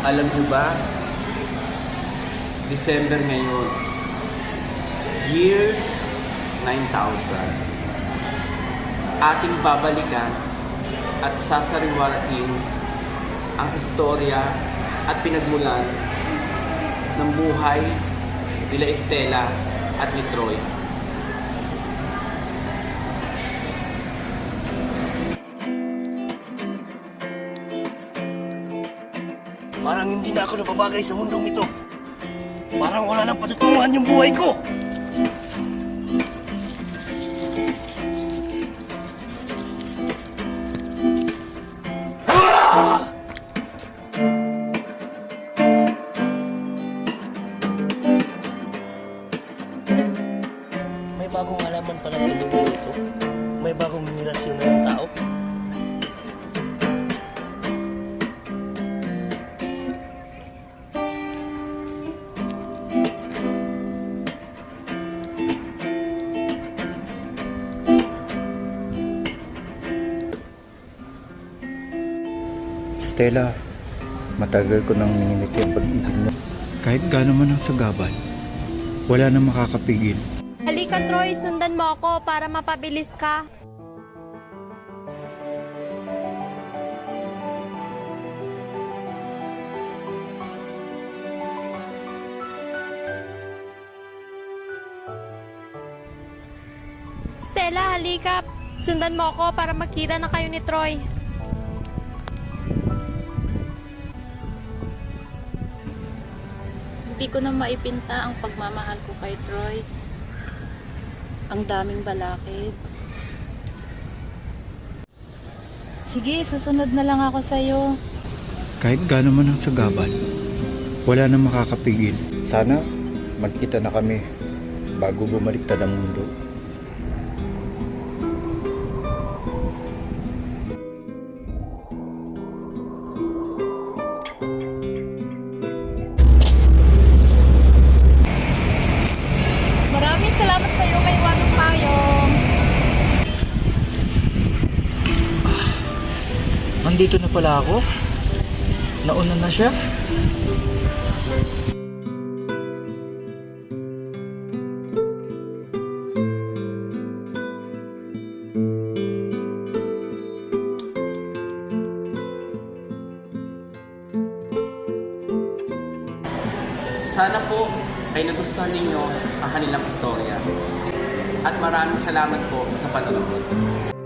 Alam niyo ba, December ngayon, year 9000, ating babalikan at sasariwarain ang istorya at pinagmulan ng buhay nila Estela at ni Troy. Parang hindi na ako napabagay sa mundong ito. Parang wala nang patutunguhan yung buhay ko. May bagong halaman pala sa mundo ito. May bagong henerasyon na ng tao. Stella, matagal ko nang minimiti ang pag-ibig mo. Kahit gaano man ang sagabal, wala nang makakapigil. Halika Troy, sundan mo ako para mapabilis ka. Stella, halika. Sundan mo ako para makita na kayo ni Troy. Hindi ko na maipinta ang pagmamahal ko kay Troy. Ang daming balakid. Sige, susunod na lang ako sa'yo. Kahit gaano man ang sagabal, wala nang makakapigil. Sana magkita na kami bago bumaliktad ang mundo. Andito na pala ako? Nauna na siya? Sana po ay nagustuhan ninyo ang kanilang istorya. At maraming salamat po sa panonood.